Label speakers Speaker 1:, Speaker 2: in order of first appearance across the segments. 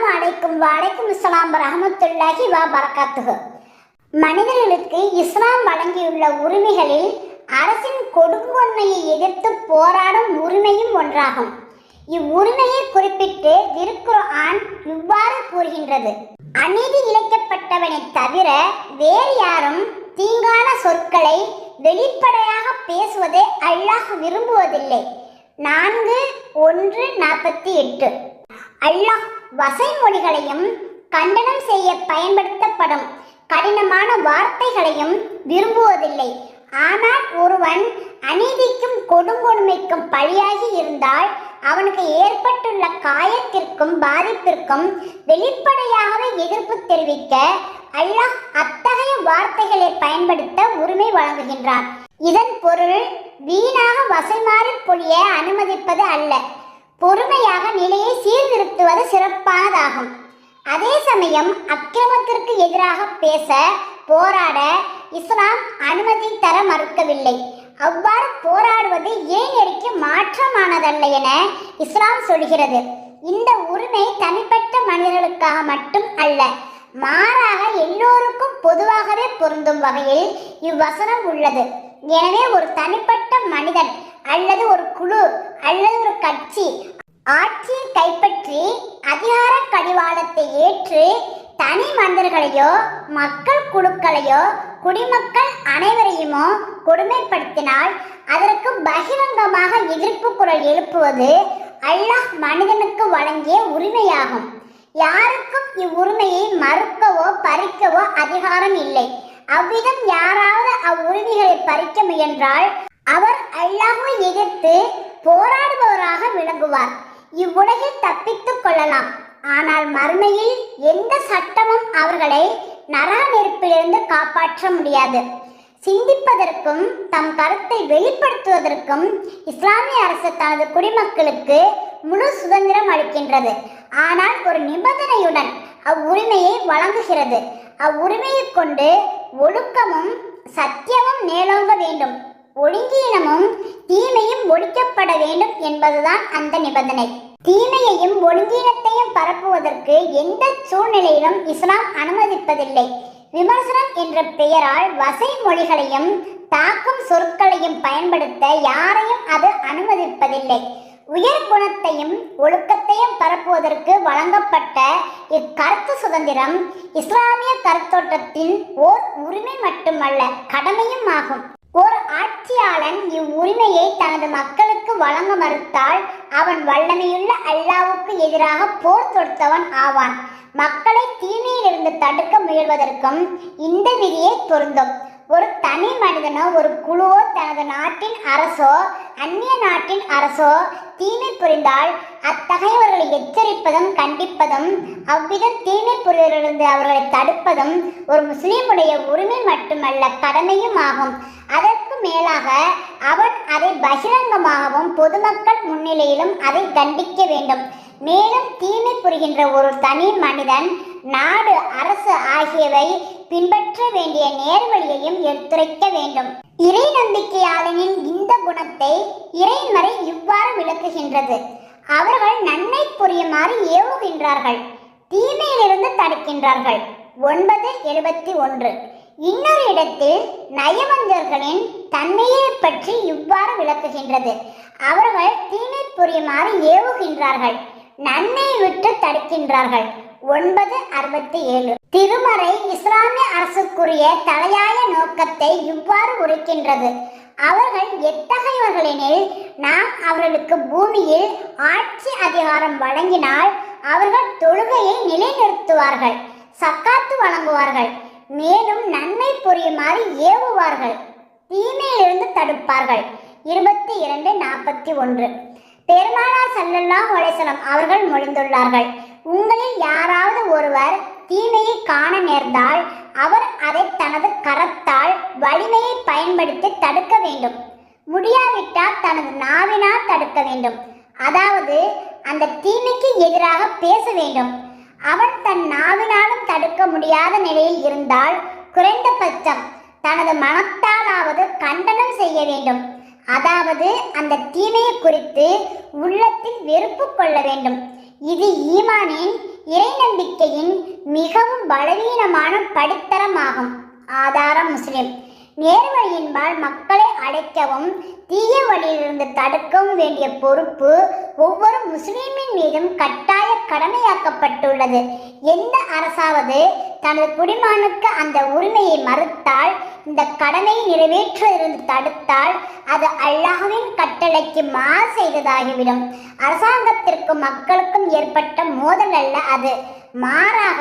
Speaker 1: அஸ்ஸலாமு அலைக்கும் வலைக்கும் இஸ்லாம் ரஹமத்துல்லாஹி வா பரகாத்துஹு மனிதர்களுக்கு இஸ்லாம் வழங்கியுள்ள உரிமைகளில் அரசின் கொடுங்கொன்மையை எதிர்த்து போராடும் உரிமையும் ஒன்றாகும். இவ்வுரிமையை குறிப்பிட்டு திருக்குர்ஆன் இவ்வாறு கூறுகின்றது. அநீதி இழைக்கப்பட்டவனை தவிர வேறு யாரும் தீங்கான சொற்களை வெளிப்படையாக பேசுவதை அல்லாஹ் விரும்புவதில்லை. நான்கு ஒன்று நாற்பத்தி எட்டு. அல்லாஹ் வசைமொழிகளையும் கண்டனம் செய்ய பயன்படுத்தப்படும் கடினமான வார்த்தைகளையும் விரும்புவதில்லை. ஆனால் ஒருவன் அநீதிக்கும் கொடுங்கொடுமைக்கும் பழியாகி இருந்தால் அவனுக்கு ஏற்பட்டுள்ள காயத்திற்கும் பாதிப்பிற்கும் வெளிப்படையாகவே எதிர்ப்பு தெரிவிக்க அல்லாஹ் அத்தகைய வார்த்தைகளை பயன்படுத்த உரிமை வழங்குகின்றான். இதன் பொருள் வீணாக வசைமாறி பொழிய அனுமதிப்பது அல்ல. பொறுமையாக நிலையை சீர்திருத்துவது சிறப்பானதாகும். அதே சமயம் அக்கிரமத்திற்கு எதிராக பேச போராட இஸ்லாம் அனுமதி தர மறுக்கவில்லை. அவ்வாறு போராடுவது ஏன் நெறிக்கு மாற்றமானதல்ல என இஸ்லாம் சொல்கிறது. இந்த உரிமை தனிப்பட்ட மனிதர்களுக்காக மட்டும் அல்ல மாறாக எல்லோருக்கும் பொதுவாகவே பொருந்தும் வகையில் இவ்வசனம் உள்ளது. எனவே ஒரு தனிப்பட்ட மனிதன் அல்லது ஒரு குழு அல்லது ஒரு கட்சி. ஆட்சியை கைப்பற்றி அதிகார கடிவாளத்தை ஏற்று தனி மனிதர்களையோ மக்கள் குழுக்களையோ குடிமக்கள் அனைவரையுமோ கொடுமைப்படுத்தினால் அதற்கு பகிரங்கமாக எதிர்ப்பு குரல் எழுப்புவது அல்லாஹ் மனிதனுக்கு வழங்கிய உரிமையாகும். யாருக்கும் இவ்வுரிமையை மறுக்கவோ பறிக்கவோ அதிகாரம் இல்லை. அவ்விதம் யாராவது அவ்வுரிமைகளை பறிக்க முயன்றால் அவர் அல்லாஹை எதிர்த்து போராடுபவராக விளங்குவார். இவ்வுலகில் தப்பித்துக் கொள்ளலாம். ஆனால் மறுமையில் எந்த சட்டமும் அவர்களை நரா நெருப்பிலிருந்து காப்பாற்ற முடியாது. சிந்திப்பதற்கும் தம் கருத்தை வெளிப்படுத்துவதற்கும் இஸ்லாமிய அரசு தனது குடிமக்களுக்கு முழு சுதந்திரம் அளிக்கின்றது. ஆனால் ஒரு நிபந்தனையுடன் அவ்வுரிமையை வழங்குகிறது. அவ்வுரிமையை கொண்டு ஒழுக்கமும் சத்தியமும் மேலோங்க வேண்டும். ஒழுங்கீனமும் தீமையும் ஒழிக்கப்பட வேண்டும் என்பதுதான் அந்த நிபந்தனை. தீமையையும் ஒழுங்கீனத்தையும் பரப்புவதற்கு எந்த சூழ்நிலையிலும் இஸ்லாம் அனுமதிப்பதில்லை. விமர்சனம் என்ற பெயரால் வசை மொழிகளையும் தாக்கும் சொற்களையும் பயன்படுத்த யாரையும் அது அனுமதிப்பதில்லை. உயர் குணத்தையும் ஒழுக்கத்தையும் பரப்புவதற்கு வழங்கப்பட்ட இக்கருத்து சுதந்திரம் இஸ்லாமிய கருத்தோட்டத்தின் ஓர் உரிமை மட்டுமல்ல கடமையும் ஆகும். ஒரு ஆட்சியாளன் இவ்வுரிமையை தனது மக்களுக்கு வழங்க மறுத்தால் அவன் வல்லமையுள்ள அல்லாவுக்கு எதிராக போர் தொடுத்தவன் ஆவான். மக்களை தீமையிலிருந்து தடுக்க முயல்வதற்கும் இந்த விதியை பொருந்தும். ஒரு தனி மனிதனோ ஒரு குழுவோ தனது நாட்டின் அரசோ அந்நிய நாட்டின் அரசோ தீமை புரிந்தால் அத்தகையவர்களை எச்சரிப்பதும் கண்டிப்பதும் அவ்விதம் தீமை புரிவதிலிருந்து அவர்களை தடுப்பதும் ஒரு முஸ்லீமுடைய உரிமை மட்டுமல்ல கடமையும் ஆகும். அதற்கு மேலாக அவன் அதை பகிரங்கமாகவும் பொதுமக்கள் முன்னிலையிலும் அதை தண்டிக்க வேண்டும். மேலும் தீமை புரிகின்ற ஒரு தனி மனிதன் நாடு அரசு ஆகியவை பின்பற்ற வேண்டிய நேர்வழியையும் எடுத்துரைக்க வேண்டும். இறை நம்பிக்கையாளனின் இந்த குணத்தை இறைமறை இவ்வாறு விளக்குகின்றது. அவர்கள் நன்மை புரியுமாறு ஏவுகின்றார்கள். தீமையிலிருந்து தடுக்கின்றார்கள். ஒன்பது எழுபத்தி ஒன்று. இன்னொரு இடத்தில் நயவஞ்சர்களின் தன்மையை பற்றி இவ்வாறு விளக்குகின்றது. அவர்கள் தீமை புரியுமாறு ஏவுகின்றார்கள். நன்மை விட்டு தடுக்கின்றார்கள். ஒன்பது அறுபத்தி ஏழு. திருமறை இஸ்லாமிய அரசுக்குரிய தலையாய நோக்கத்தை இவ்வாறு உரைக்கின்றது. அவர்கள் எத்தகையவர்களெனில் நாம் அவர்களுக்கு பூமியில் ஆட்சி அதிகாரம் வழங்கினால் அவர்கள் தொழுகையை நிலைநிறுத்துவார்கள் சக்காத்து வழங்குவார்கள் மேலும் நன்மை புரியுமாறு ஏவுவார்கள் தீமையிலிருந்து தடுப்பார்கள். இருபத்தி இரண்டு நாற்பத்தி ஒன்று. பெருமானார் சல்லல்லா அலைஹிஸ்ஸலாம் அவர்கள் மொழிந்துள்ளார்கள் உங்களில் யாராவது ஒருவர் தீமையை காண நேர்ந்தால் அவர் அதை தனது கரத்தால் வலிமையை பயன்படுத்தி தடுக்க வேண்டும். முடியாவிட்டால் தனது நாவினால் தடுக்க வேண்டும். அதாவது அந்த தீமைக்கு எதிராக பேச வேண்டும். அவன் தன் நாவினாலும் தடுக்க முடியாத நிலையில் இருந்தால் குறைந்தபட்சம் தனது மனத்தாலாவது கண்டனம் செய்ய வேண்டும். அதாவது அந்த தீமையை குறித்து உள்ளத்தில் வெறுப்பு கொள்ள வேண்டும். இது ஈமானின் இறை நம்பிக்கையின் மிகவும் பலவீனமான படித்தரமாகும். ஆதாரம் முஸ்லிம். நேர்வழியின்பால் மக்களை அடைக்கவும் தீய வழியிலிருந்து தடுக்கவும் வேண்டிய பொறுப்பு ஒவ்வொரு முஸ்லீமின் மீதும் கட்டாய கடமையாக்கப்பட்டுள்ளது. எந்த அரசாவது தனது குடிமகனுக்கு அந்த உரிமையை மறுத்தால் இந்த கடமையை நிறைவேற்றுவதிலிருந்து தடுத்தால் அது அல்லாஹுவின் கட்டளைக்கு மாறு செய்ததாகிவிடும். அரசாங்கத்திற்கும் மக்களுக்கும் ஏற்பட்ட மோதல் அல்ல அது. மாறாக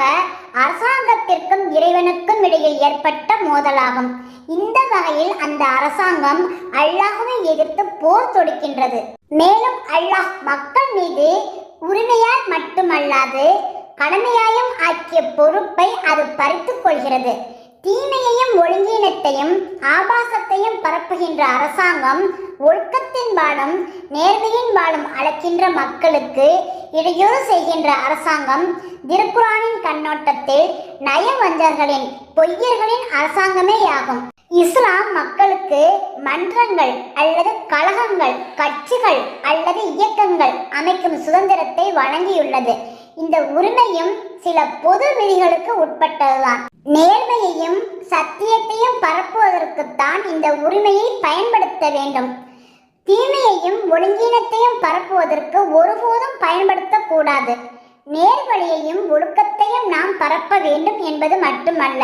Speaker 1: அரசாங்கத்திற்கும் இறைவனுக்கும் இடையில் ஏற்பட்ட மோதலாகும். இந்த வகையில் அந்த அரசாங்கம் அல்லாஹுவை எதிர்த்து போர் தொடுக்கின்றது. மேலும் அல்லாஹ் மக்கள் மீது உரிமையால் மட்டுமல்லாது கடமையாயும் ஆக்கிய பொறுப்பை அது பறித்துக் கொள்கிறது. தீமையையும் ஒழுங்கீனத்தையும் ஆபாசத்தையும் பரப்புகின்ற அரசாங்கம் ஒழுக்கத்தின் பாடம் நேர்மையின் பாடம் அழைக்கின்ற மக்களுக்கு இடையூறு செய்கின்ற அரசாங்கம் திருக்குறானின் கண்ணோட்டத்தில் நயவஞ்சர்களின் பொய்யர்களின் அரசாங்கமேயாகும் இஸ்லாம் மக்களுக்கு மன்றங்கள் அல்லது கழகங்கள் கட்சிகள் அல்லது இயக்கங்கள் அமைக்கும் சுதந்திரத்தை வழங்கியுள்ளது. இந்த உரிமையும் சில பொது விதிகளுக்கு உட்பட்டதுதான். நேர்மையையும் சத்தியத்தையும் பரப்புவதற்குத்தான் இந்த உரிமையை பயன்படுத்த வேண்டும். தீமையையும் ஒழுங்கீனத்தையும் பரப்புவதற்கு ஒருபோதும் பயன்படுத்தக்கூடாது. நேர்வழியையும் ஒழுக்கத்தையும் நாம் பரப்ப வேண்டும் என்பது மட்டுமல்ல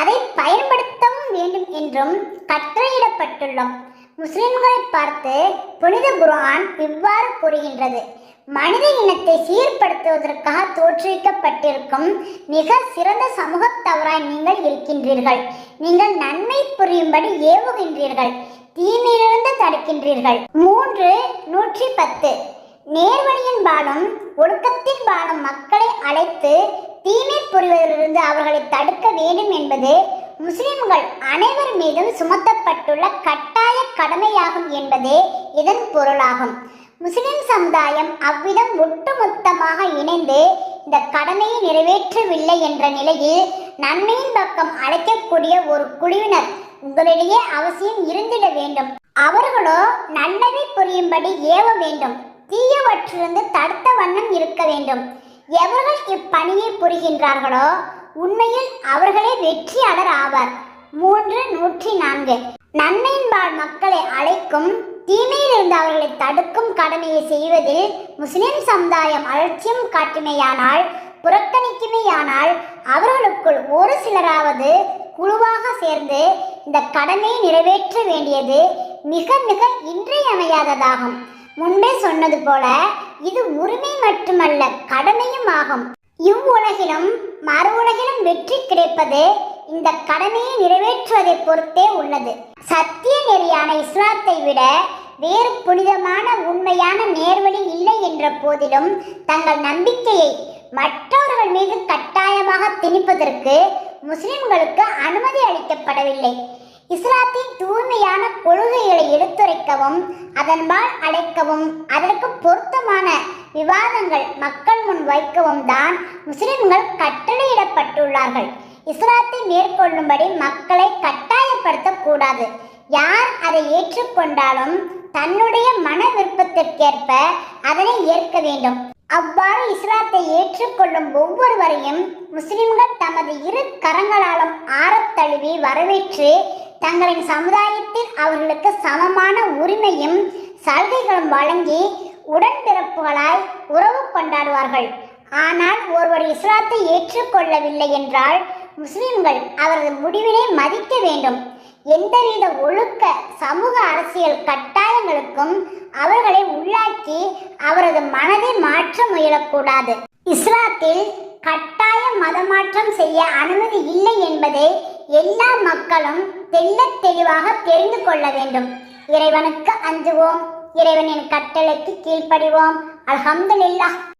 Speaker 1: அதை பயன்படுத்தவும் வேண்டும் என்றும் கட்டளையிடப்பட்டுள்ளோம். முஸ்லிம்களை பார்த்து புனித குரான் இவ்வாறு கூறுகின்றது. மனித இனத்தை சீர்படுத்துவதற்காக தோற்றுவிக்கப்பட்டிருக்கும் மிக சிறந்த சமூகத்தவராய் நீங்கள் இருக்கின்றீர்கள். நீங்கள் நன்மை புரியும்படி ஏவுகின்றீர்கள். தீமையிலிருந்து தடுக்கின்றீர்கள். மூன்று நூற்றி பத்து. நேர்வழியின் பாலும் ஒழுக்கத்தின் பாலும் மக்களை அழைத்து தீமை புரிவதிலிருந்து அவர்களை தடுக்க வேண்டும் என்பது முஸ்லிம்கள் அனைவர் மீதும் சுமத்தப்பட்டுள்ள கட்டாய கடமையாகும் என்பதே இதன் பொருளாகும். முஸ்லிம் சமுதாயம் அவ்விதம் ஒட்டுமொத்தமாக இணைந்து இந்த கடமையை நிறைவேற்றவில்லை என்ற நிலையில் நன்மையின் பக்கம் அழைக்கக்கூடிய ஒரு குழுவினர் உங்களிடையே அவசியம் இருந்திட வேண்டும். அவர்களோ நல்லதை புரியும்படி ஏவ வேண்டும். தீயவற்றிலிருந்து தடுத்த வண்ணம் இருக்க வேண்டும். எவர்கள் இப்பணியை புரிகின்றார்களோ உண்மையில் அவர்களே வெற்றியாளர் ஆவார். மூன்று நூற்றி நான்கு. நன்மையின்பால் மக்களை அழைக்கும் தீமையிலிருந்து அவர்களை தடுக்கும் கடமையை செய்வதில் முஸ்லிம் சமுதாயம் அலட்சியம் காட்டுமையானால் புறக்கணிக்குமையானால் அவர்களுக்குள் ஒரு சிலராவது குழுவாக சேர்ந்து இந்த கடமையை நிறைவேற்ற வேண்டியது மிக மிக இன்றியமையாததாகும். முன்பே சொன்னது போல இது உரிமை மட்டுமல்ல கடமையும் ஆகும். இவ்வுலகிலும் மறு உலகிலும் வெற்றி கிடைப்பது இந்த கடமையை நிறைவேற்றுவதை பொறுத்தே உள்ளது. சத்திய நெறியான இஸ்லாத்தை விட வேறு புனிதமான உண்மையான நேர்வழி இல்லை என்ற போதிலும் தங்கள் நம்பிக்கையை மற்றவர்கள் மீது கட்டாயமாக திணிப்பதற்கு முஸ்லிம்களுக்கு அனுமதி அளிக்கப்படவில்லை. இஸ்லாத்தின் தூய்மையான கொள்கைகளை எடுத்துரைக்கவும் அதன்பால் அழைக்கவும் அதற்கு பொருத்தமான விவாதங்கள் மக்கள் முன் வைக்கவும் தான் முஸ்லிம்கள் கட்டளையிடப்பட்டுள்ளார்கள். இஸ்லாத்தை மேற்கொள்ளும்படி மக்களை கட்டாயப்படுத்தக்கூடாது. யார் அதை ஏற்றுக்கொண்டாலும் தன்னுடைய மன விருப்பத்திற்கேற்ப அதனை ஏற்க வேண்டும். அவ்வாறு இஸ்லாத்தை ஏற்றுக்கொள்ளும் ஒவ்வொருவரையும் முஸ்லிம்கள் தமது இரு கரங்களாலும் ஆறத் தழுவி வரவேற்று தங்களின் சமுதாயத்தில் அவர்களுக்கு சமமான உரிமையும் சலுகைகளும் வழங்கி உடன்பிறப்புகளாய் உறவு கொண்டாடுவார்கள். ஆனால் ஒருவர் இஸ்லாத்தை ஏற்றுக்கொள்ளவில்லை என்றால் முஸ்லிம்கள் அவரது முடிவினை மதிக்க வேண்டும். எந்தவித ஒழுக்க சமூக அரசியல் கட்டாயங்களுக்கும் அவர்களை உள்ளாக்கி அவரது மனதை மாற்ற முயலக்கூடாது. இஸ்லாத்தில் கட்டாய மதமாற்றம் செய்ய அனுமதி இல்லை என்பதை எல்லா மக்களும் தெள்ளத் தெளிவாக தெரிந்து கொள்ள வேண்டும். இறைவனுக்கு அஞ்சுவோம். இறைவனின் கட்டளைக்கு கீழ்ப்படிவோம். அல்ஹம்துலில்லாஹ்.